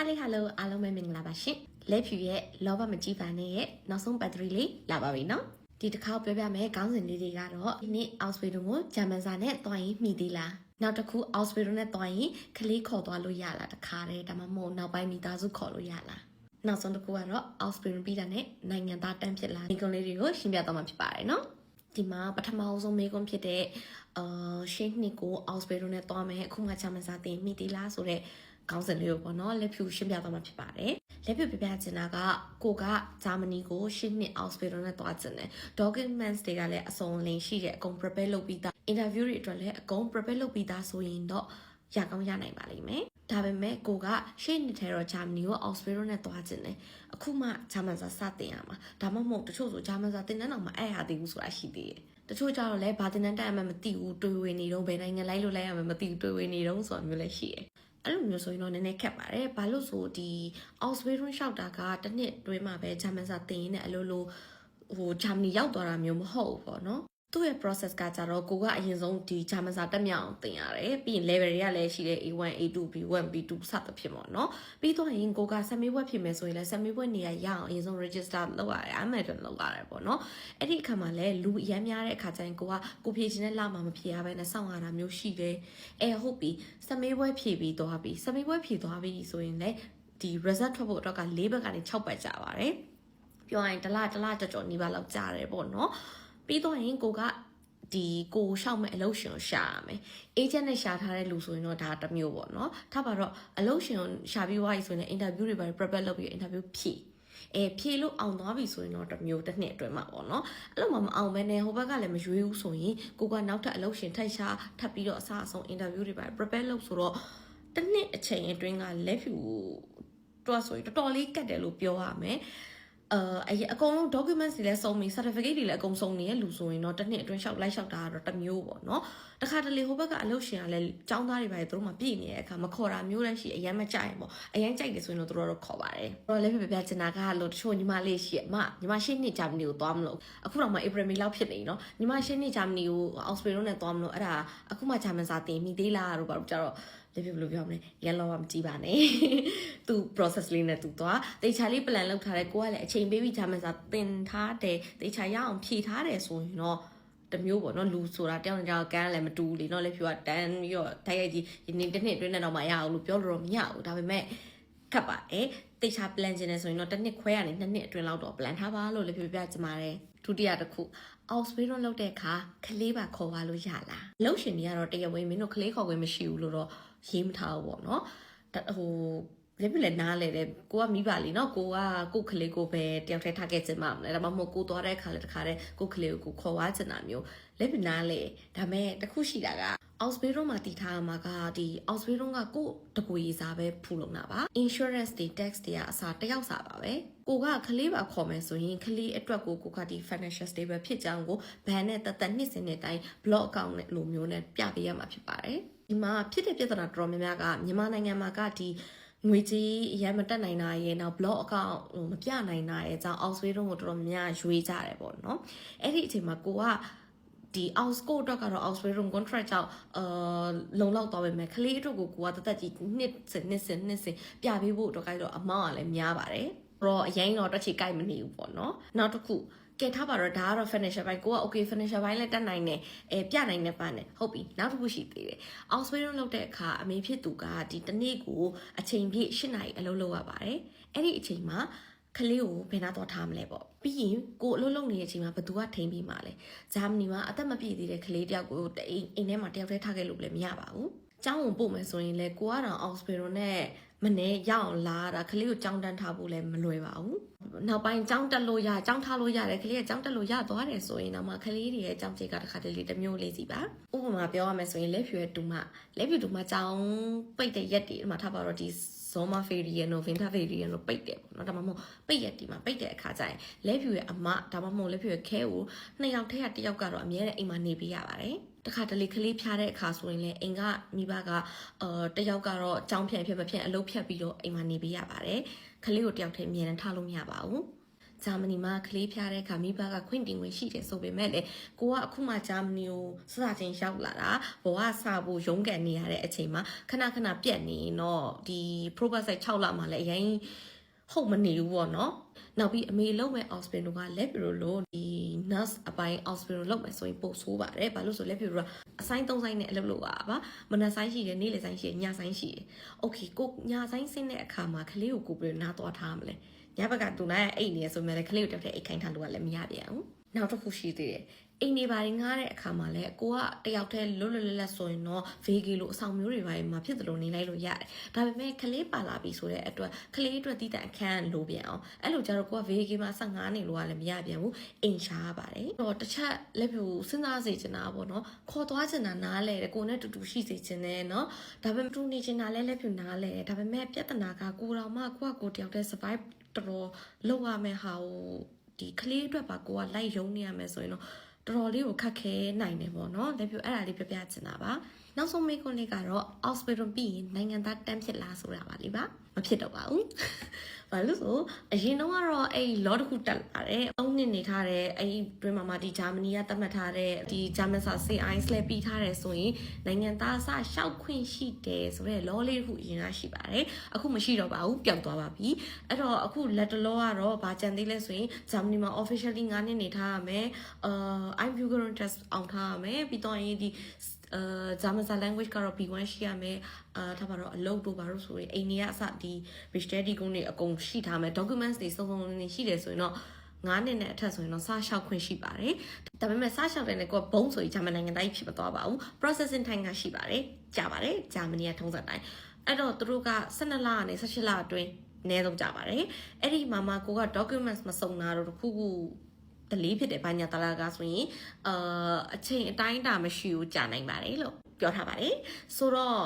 ဟာလေးဟာလိုအားလုံးပဲမင်္ဂလာပါရှင်လက်ဖြူရဲ့လောဘမကြီးပါနဲ့ရဲ့နောက်ဆုံးပတ်သရီလေးလာပါပြီနော်ဒီတစ်ခါပြောပြမယ်ခေါင်းစဉ်လေးတွေကတော့ဒီနေ့အောက်စပီဒုံကိုဂျာမန်စာနဲ့တွားရင်မိသေးလားနောက်တစ်ခုအောက်စပီဒုံနဲ့တွားရင်ကလေးခေါ်သွားလို့ရလားတခါတည်းဒါမှမဟုတ်နောက်ပိုင်းမိသားစုခေါ်လို့ရလားနောက်ဆုံးတစ်ခုကတော့ Offspring ပြီးတာနဲ့နိုင်ငံသားတန်းဖြစ်လာဒီကုန်းလေးတွေကိုရှင်းပြတော့မှာဖြစ်ပါတယ်နော်ဒီမှာပထမအဆုံးမေးခွန်းဖြစ်တဲ့အာရှင်းနှစ်ကို Offspring နဲ့တွားမယ်အခုမှဂျာမန်စာသင်မိသေးလားဆိုတော့ ခေါင်းစဉ်လေးကိုပေါ့နော်လက်ဖြူရှင်းပြသွားမှာဖြစ်ပါတယ်လက်ဖြူပြပြချင်တာကကိုကဂျာမနီကိုရှင်းနှစ် Offspring နဲ့တွားချင်တယ် documents တွေကလည်းအစုံလင်ရှိတယ်အကုန် prepare လုပ်ပြီးသား interview တွေအတွက်လည်းအကုန် prepare လုပ်ပြီးသားဆိုရင်တော့ရကောင်းရနိုင်ပါလိမ့်မယ်ဒါပေမဲ့ကိုကရှေ့နှစ်ထဲတော့ဂျာမနီကို Offspring နဲ့တွားချင်တယ်အခုမှဂျာမန်စာစတင်ရမှာဒါမှမဟုတ်တချို့ဆိုဂျာမန်စာတင်တဲ့နောက်မှာအဲ့ရသေးဘူးဆိုတာရှိသေးတယ်တချို့ကြတော့လည်းဘာတင်တန်းတက်ရမှမသိဘူးတွေ့ဝေနေတော့ဘယ်နိုင်ငံလိုက်လို့လိုက်ရမှမသိဘူးတွေ့ဝေနေတော့ဆိုတာမျိုးလည်းရှိတယ် အဲ့လိုမျိုးဆိုရင်တော့နည်းနည်းခက်ပါတယ်။ဘာလို့ဆိုဒီ Australian ရှောက်တာကတစ်နှစ်တွင်းမှာပဲဂျာမန်စာသင်ရင်းနဲ့အလိုလိုဟိုဂျာမနီရောက်သွားတာမျိုးမဟုတ်ဘူးပေါ့နော်။ သူ့ရဲ့ process ကကြတော့ကိုကအရင်ဆုံးဒီဂျာမန်စာတက်မြောက်အောင်သင်ရတယ်။ပြီးရင် level တွေကလည်းရှိတယ် A1, A2, B1, B2 စသဖြင့်ပေါ့နော်။ပြီးတော့ရင်ကိုက semi web ဖြစ်မယ်ဆိုရင်လည်း semi web နေရာရအောင်အရင်ဆုံး register လုပ်ရတယ်။ Amazon လုပ်ရတယ်ပေါ့နော်။အဲ့ဒီအခါမှာလည်းလူအများများတဲ့အခါကျရင်ကိုကကိုဖြည့်ခြင်းနဲ့လာမှမဖြည့်ရဘဲနဲ့စောင့်ရတာမျိုးရှိတယ်။အဲဟုတ်ပြီ semi web ဖြည့်ပြီးသွားပြီ။ semi web ဖြည့်သွားပြီဆိုရင်လည်းဒီ result ထွက်ဖို့အတွက်က၄ဘက်ကနေ6ဘက်ကြာပါတယ်။ပြောရရင်တစ်လတစ်လကြော်ကြော်နီးပါးလောက်ကြာတယ်ပေါ့နော်။ ပြီးတော့ရင်ကိုကဒီကိုရှောက်မဲ့အလုပ်ရှင်ကိုရှာရမယ်။ agent နဲ့ရှာထားတဲ့လူဆိုရင်တော့ဒါတစ်မျိုးပေါ့နော်။ထားပါတော့အလုပ်ရှင်ကိုရှာပြီးသွားပြီဆိုရင် interview တွေပါ prepare လုပ်ပြီး interview ဖြည့်အဲဖြေလို့အောင်သွားပြီဆိုရင်တော့တစ်မျိုးတစ်နှစ်အတွင်းမှာပေါ့နော်အဲ့လိုမှမအောင်ပဲနဲ့ဟိုဘက်ကလည်းမရွေးဘူးဆိုရင်ကိုကနောက်ထပ်အလုပ်ရှင်ထိုက်ရှာထပ်ပြီးတော့အစားအဆုံး interview တွေပါ prepare လုပ်ဆိုတော့တစ်နှစ်အချိန်အတွင်းကလက်ဖြူတော့ဆိုရင်တော်တော်လေးကတ်တယ်လို့ပြောရမယ် အာအအကုန်လုံး documents တွေလည်းစုံပြီ certificate တွေလည်းအကုန်စုံနေတဲ့လူဆိုရင်တော့တစ်နှစ်အတွင်းလျှောက်လိုက်လျှောက်တာကတော့တစ်မျိုးပေါ့နော်တခါတလေဟိုဘက်ကအလုပ်ရှင်ကလည်းចောင်းသားတွေပါလေသူတို့မှပြည့်နေတဲ့အခါမခေါ်တာမျိုးလည်းရှိအရင်မကြိုက်ရင်ပေါ့အရင်ကြိုက်တယ်ဆိုရင်တော့သူတို့တော့ခေါ်ပါတယ်တော့လည်းပြပြချင်တာကလို့တချို့ညီမလေးရှိရမညီမရှင်းနေဂျာမနီကိုသွားမလို့အခုတော့မှ April May လောက်ဖြစ်နေနော်ညီမရှင်းနေဂျာမနီကို Australia နဲ့သွားမလို့အဲ့ဒါအခုမှဂျာမန်စာတင်မိသေးလားတို့ဘာလို့ကြတော့ လေပြဘယ်လိုပြောမလဲရန်လောကမကြည့်ပါနဲ့သူ process လေးနဲ့သူသွားတေချာလေး plan လုပ်ထားတယ်ကိုကလည်းအချိန်ပေးပြီးဂျာမန်စာသင်ထားတယ်တေချာရအောင်ဖြည့်ထားတယ်ဆိုရင်တော့တမျိုးပေါ့နော်လူဆိုတာတယောက်နဲ့တယောက်ကန်းလည်းမတူလေနော်လေဖြူကတန်းပြီးတော့တိုက်ရိုက်ကြီးဒီနေ့တစ်နှစ်အတွင်းနဲ့တော့မရအောင်လို့ပြောလို့တော့မရဘူးဒါပေမဲ့ခက်ပါအဲတေချာ plan ကျင်နေဆိုရင်တော့တစ်နှစ်ခွဲရနေနှစ်နှစ်အတွင်းလောက်တော့ plan ထားပါလို့လေဖြူပြချင်ပါတယ်ဒုတိယတစ်ခု Australia လောက်တဲ့အခါကလေးပါခေါ်ပါလို့ရလားလှုပ်ရှင်တွေကတော့တရားဝင်မင်းတို့ကလေးခေါ်ခွင့်မရှိဘူးလို့တော့ ရေးမထားဘူးပေါ့နော်ဟိုလည်းပြလည်းနားလေတယ်ကိုကမိပါလီနော်ကိုကကိုကလေးကိုပဲတယောက်တည်းထားခဲ့ချင်မှာမလဲဒါမှမဟုတ်ကိုသွားတဲ့ခါလဲတခါတည်းကိုကလေးကိုခေါ်ဝါချင်တာမျိုးလည်းပြနားလေဒါမဲ့တခုရှိတာက Ausbildung မှာတည်ထားမှာကဒီ Ausbildung ကကိုတကူရေးစားပဲဖူလုံတာပါ insurance တွေ tax တွေကအစားတယောက်စားပါပဲကိုကကလေးပါခေါ်မယ်ဆိုရင်ကလေးအတွက်ကိုကိုကဒီ financial stable ဖြစ်ကြောင်းကိုဘဏ်နဲ့တသက်နှစ်စဉ်တဲ့အတိုင်း block account နဲ့လိုမျိုးနဲ့ပြပေးရမှာဖြစ်ပါတယ် ဒီမှာဖြစ်တဲ့ပြဿနာတော်တော်များများကမြန်မာနိုင်ငံမှာကဒီငွေကြီးအရင်မတက်နိုင်တာရဲ့နောက် blog account ဟိုမပြနိုင်တာရဲ့အကြောင်း Ausway တို့ကိုတော်တော်များများရွေးကြတယ်ပေါ့နော်အဲ့ဒီအချိန်မှာကိုကဒီ outscore တော့ကတော့ outscore room contract ကြောင့်အာလုံလောက်သွားပေမဲ့ကလေးတို့ကိုကိုကတသက်ကြီးနှစ်စနှစ်စနှစ်စပြပေးဖို့တော့ကြိုက်တော့အမောင်းကလည်းများပါတယ်တော့အရင်တော့တက်ချီကြိုက်မနေဘူးပေါ့နော်နောက်တစ်ခု ကဲထားပါတော့ဒါကတော့ financial ဘိုင်းကိုက okay financial ဘိုင်းလည်းတက်နိုင်တယ်အဲပြနိုင်တဲ့ပန်းတယ်ဟုတ်ပြီနောက်တစ်ခုရှိသေးတယ် outsway room လောက်တဲ့အခါအမေဖြစ်သူကဒီတနေ့ကိုအချိန်ပြည့်၈နာရီအလုပ်လုပ်ရပါတယ်အဲ့ဒီအချိန်မှာကလေးကိုဘယ်နာတော့ထားမလဲပေါ့ပြီးရင်ကိုအလုပ်လုပ်နေတဲ့အချိန်မှာဘယ်သူကထိန်းပြီးမှလဲဂျာမနီမှာအသက်မပြည့်သေးတဲ့ကလေးတယောက်ကိုအိမ်အိမ်ထဲမှာတယောက်တည်းထားခဲ့လို့လည်းမရပါဘူး ကျောင်းဝင်ပို့မယ်ဆိုရင်လေကိုကတော့အောက်စပီရိုနဲ့မနေ့ရအောင်လာတာကလေးကိုကြောင်းတန်းထားဖို့လည်းမလွယ်ပါဘူးနောက်ပိုင်းကြောင်းတက်လို့ရကြောင်းထားလို့ရတယ်ကလေးကကြောင်းတက်လို့ရသွားတယ်ဆိုရင်တော့မှကလေးတွေရဲ့ကြောင်းချိတ်ကတစ်ခါတလေတစ်မျိုးလေးစီပါဥပမာပြောရမယ်ဆိုရင်လက်ဖြူရဲ့တူမလက်ဖြူတူမကြောင်းပိတ်တဲ့ရက်တွေအမှထားပါတော့ဒီ Zoma Ferian တို့ Vinta Ferian တို့ပိတ်တယ်ပေါ့နော်ဒါမှမဟုတ်ပိတ်ရက်ဒီမှာပိတ်တဲ့အခါကျရင်လက်ဖြူရဲ့အမဒါမှမဟုတ်လက်ဖြူရဲ့ခဲကိုနှစ်ယောက်ထက်ကတစ်ယောက်ကတော့အများနဲ့အိမ်မှာနေပေးရပါတယ် တခါတလေကလေးဖျားတဲ့အခါဆိုရင်လည်းအိမ်ကမိဘကအာတယောက်ကတော့အကြောင်းဖြန့်ဖြတ်မဖြတ်အလုပ်ဖြတ်ပြီးတော့အိမ်မှာနေပေးရပါတယ်ကလေးကိုတယောက်တည်းအမြဲတမ်းထားလို့မရပါဘူးဂျာမနီမှာကလေးဖျားတဲ့အခါမိဘကခွင့်တင်ဝင်ရှိတယ်ဆိုပေမဲ့လေကိုကအခုမှဂျာမနီကိုစစချင်းရောက်လာတာဘဝစဖို့ရုန်းကန်နေရတဲ့အချိန်မှာခဏခဏပြက်နေရင်တော့ဒီ progress 6လမှလည်းအရင် ဟုတ်မနေဘူးပေါ့နော်နောက်ပြီးအမေလုံးမဲ့ hospital ကလက်ပြလို့ဒီ nurse အပိုင်း hospital လုပ်မယ်ဆိုရင်ပို့ဆိုးပါတယ်ဘာလို့ဆိုလက်ပြကအဆိုင်သုံးဆိုင်နဲ့အလုပ်လုပ်ရတာပါမနက်ဆိုင်ရှိတယ်နေ့လယ်ဆိုင်ရှိတယ်ညဆိုင်ရှိတယ် okay ကိုညဆိုင်ဆင်းတဲ့အခါမှာကလေးကိုကိုပြီးနားသွားထားမလဲ ညဘက်ကသူနားရဲ့အိတ်နေရဆိုမှလည်းကလေးကိုတက်တဲ့အိတ်ခိုင်းထားလို့ကလည်းမရပြန်ဘူးနောက်တစ်ခုရှိသေးတယ်အိမ်နေပါရင်ငားတဲ့အခါမှာလည်းကိုကတယောက်တည်းလွတ်လွတ်လပ်လပ်ဆိုရင်တော့ဗေဂီလိုအဆောင်မျိုးတွေပါမှာဖြစ်တယ်လို့နေလိုက်လို့ရတယ်ဒါပေမဲ့ကလေးပါလာပြီဆိုတဲ့အတွက်ကလေးအတွက်တည်တဲ့အခန်းလိုပြန်အောင်အဲ့လိုကြတော့ကိုကဗေဂီမှာဆက်ငားနေလို့ကလည်းမရပြန်ဘူးအိမ်ရှားပါတယ်တော့တစ်ချက်လက်ပြူစဉ်းစားစေချင်တာပေါ့နော်ခေါ်သွားချင်တာနားလဲတယ်ကိုနဲ့တူတူရှိစေချင်တယ်နော်ဒါပေမဲ့တူနေချင်တာလဲလက်ပြူနားလဲတယ်ဒါပေမဲ့ပြဿနာကကိုတော်မှကိုကကိုတယောက်တည်း survive တော်တော်လောက်ရမယ့်ဟာကိုဒီကလေးအတွက်ပါကိုကလိုက်ရုံနေရမယ်ဆိုရင်တော့တော်တော်လေးကိုခက်ခဲနိုင်တယ်ပေါ့နော်လက်ပြအဲ့ဒါလေးပြပြချင်တာပါနောက်ဆုံးမေးခွန်းလေးကတော့ hospital ပြီးရင်နိုင်ငံသားတန်းဖြစ်လားဆိုတာပါလေပါမဖြစ်တော့ပါဘူး ဘာလို့ဆိုအရင်တော့ကတော့အဲ့ law တစ်ခုတက်လာတယ်၃နှစ်နေထားတယ်အဲ့တွင်းမှာမှဒီဂျာမနီကသတ်မှတ်ထားတဲ့ဒီဂျာမန်စာ CI လည်းပြီးထားတယ်ဆိုရင်နိုင်ငံသားအစရှောက်ခွင့်ရှိတယ်ဆိုတော့ law လေးတစ်ခုအရင်ကရှိပါတယ်အခုမရှိတော့ပါဘူးပျောက်သွားပါပြီအဲ့တော့အခုလက်တလောကတော့ဗာကြံသေးလဲဆိုရင်ဂျာမနီမှာ officially 9နှစ်နေထားရမယ်အာ I'm Bugaran test အောင်ထားရမယ်ပြီးတော့ရင်ဒီ အာဂျာမန်စာ language ကတော့ B1 ရှိရမယ်အာဒါပါတော့အလုပ်တို့ပါလို့ဆိုရင်အိန္ဒိယအစဒီ register ကုန်းတွေအကုန်ရှိထားမယ် documents တွေစုံစုံလင်လင်ရှိတယ်ဆိုရင်တော့9နှစ်နဲ့အထက်ဆိုရင်တော့စားလျှောက်ခွင့်ရှိပါတယ်။ဒါပေမဲ့စားလျှောက်တယ်လည်းကိုကဘုံဆိုရင်ဂျာမန်နိုင်ငံသားကြီးဖြစ်မသွားပါဘူး။ processing time ကရှိပါတယ်။ကြာပါတယ်။ဂျာမနီကထုံးစံတိုင်း။အဲ့တော့သူတို့က12လကနေ18လအတွင်းအနည်းဆုံးကြာပါတယ်။အဲ့ဒီမှာမှကိုက documents မစုံတာတော့တခုခု တလေးဖြစ်တယ်ဘာညာတလာကဆိုရင်အာအချိန်အတိုင်းအတာမရှိဘူးကြာနိုင်ပါတယ်လို့ပြောထားပါတယ်။ဆိုတော့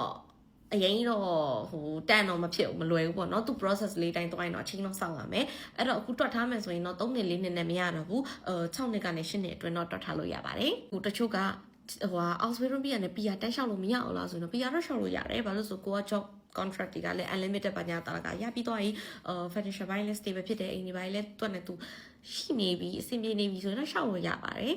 အရင်တော့ဟိုတန်တော့မဖြစ်ဘူးမလွယ်ဘူးပေါ့နော်သူ process လေးတိုင်းသွားရင်တော့အချိန်တော့စောင့်ရမယ်အဲ့တော့အခုတွက်ထားမယ်ဆိုရင်တော့3နှစ်4နှစ်နဲ့မရတော့ဘူးအဲ6နှစ်ကနေ8နှစ်အတွင်းတော့တွက်ထားလို့ရပါတယ်ဟိုတချို့ကဟိုဟာ Australia ပြည်ကနေ PR တက်လျှောက်လို့မရအောင်လားဆိုရင်တော့ PR တော့လျှောက်လို့ရတယ်ဘာလို့ဆိုကိုက job contract တွေကလည်း unlimited ပါညာတာကရပြီးတော့ရင်အဲ financial balance လည်း stable ဖြစ်တယ်အိမ်ဒီပိုင်းလည်းတွက်နေသူရှိနေပြီအဆင်ပြေနေပြီဆိုရင်တော့လျှောက်လို့ရပါတယ်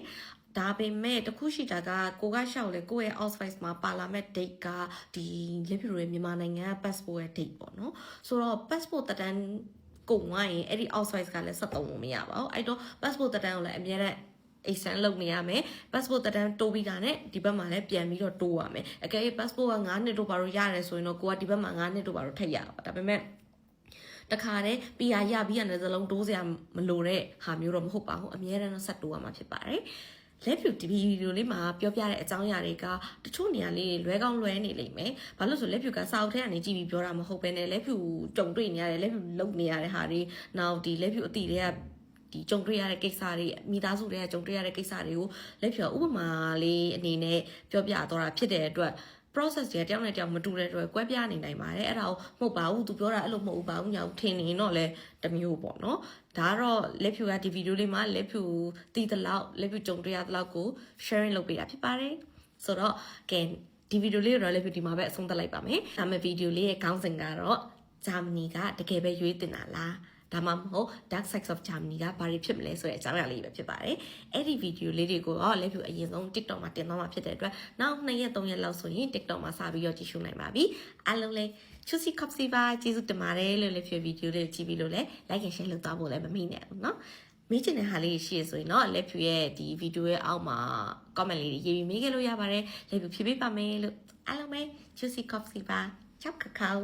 ဒါပေမဲ့တခုရှိတာကကိုကရှောက်လေကိုယ့်ရဲ့ outspice မှာပါလာမဲ့ date ကဒီလက်ပြူရဲ့မြန်မာနိုင်ငံက passport ရဲ့ date ပေါ့နော်ဆိုတော့ passport တက်တန်းကုန်သွားရင်အဲ့ဒီ outspice ကလည်း73လို့မရပါဘူးအဲ့တော့ passport တက်တန်းကိုလည်းအများနဲ့ extend လုပ်နေရမယ် passport တက်တန်းတိုးပြီးတာနဲ့ဒီဘက်မှာလည်းပြန်ပြီးတော့တိုးရမယ်အကယ်၍ passport က9နှစ်တို့ဘာလို့ရတယ်ဆိုရင်တော့ကိုကဒီဘက်မှာ9နှစ်တို့ဘာလို့ထည့်ရပါဒါပေမဲ့တခါတည်း PR ရပြီးရတဲ့စလုံးတိုးစရာမလိုတဲ့ဟာမျိုးတော့မဟုတ်ပါဘူးအများတန်းတော့ဆက်တိုးရမှာဖြစ်ပါတယ်လက်ဖြူဒီဗီဒီယိုလေးမှာပြောပြတဲ့အကြောင်းအရာတွေကတချို့နေရာလေးလွဲကောင်းလွဲနေလိမ့်မယ်။ဘာလို့ဆိုလက်ဖြူကစာအုပ်ထဲကနေကြည့်ပြီးပြောတာမဟုတ်ဘဲနဲ့လက်ဖြူကြုံတွေ့နေရတယ်လက်ဖြူလုံနေရတဲ့ဟာတွေနောက်ဒီလက်ဖြူအတိတွေက ဒီကြုံတွေ့ရတဲ့ကိစ္စတွေမိသားစုတွေကကြုံတွေ့ရတဲ့ကိစ္စတွေကိုလက်ဖြူဥပမာလေးအနေနဲ့ပြောပြသွားတာဖြစ်တဲ့အတွက် process တွေတယောက်နဲ့တယောက်မတူတဲ့အတွက်ကွဲပြားနေနိုင်ပါတယ်အဲ့ဒါကိုမဟုတ်ပါဘူးသူပြောတာအဲ့လိုမဟုတ်ပါဘူးညာထင်နေတော့လဲတမျိုးပေါ့နော်ဒါကတော့လက်ဖြူကဒီဗီဒီယိုလေးမှာလက်ဖြူတည်တဲ့လောက်လက်ဖြူကြုံတွေ့ရတဲ့လောက်ကို sharing လုပ်ပေးတာဖြစ်ပါတယ်ဆိုတော့ကဲဒီဗီဒီယိုလေးတော့လက်ဖြူဒီမှာပဲအဆုံးသတ်လိုက်ပါမယ်ဒါမဲ့ဗီဒီယိုလေးရဲ့ခေါင်းစဉ်ကတော့ဂျာမနီကတကယ်ပဲရွေးတင်တာလား ဒါမှမဟုတ် Dark Sides of Germany ကဘာတွေဖြစ်မလဲဆိုတဲ့အကြောင်းအရာလေးပဲဖြစ်ပါတယ်။အဲ့ဒီဗီဒီယိုလေးတွေကိုတော့လက်ဖြူအရင်ဆုံး TikTok မှာတင်သွားမှာဖြစ်တဲ့အတွက်နောက်2ရက်3ရက်လောက်ဆိုရင် TikTok မှာစပြီးတော့ကြည့်ရှုနိုင်ပါပြီ။အားလုံးလည်းချူစီကော့စီပါကျေးဇူးတင်ပါတယ်လို့လက်ဖြူဗီဒီယိုလေးကိုကြည့်ပြီးလို့လည်း like and share လုပ်သွားဖို့လည်းမမေ့နဲ့ဘူးเนาะ။မေးချင်တဲ့ဟာလေးရှိရဆိုရင်တော့လက်ဖြူရဲ့ဒီဗီဒီယိုရဲ့အောက်မှာ comment လေးတွေရေးပြီးမေးခဲ့လို့ရပါတယ်။လက်ဖြူဖြေပေးပါမယ်လို့အားလုံးပဲချူစီကော့စီပါချောက်ကကော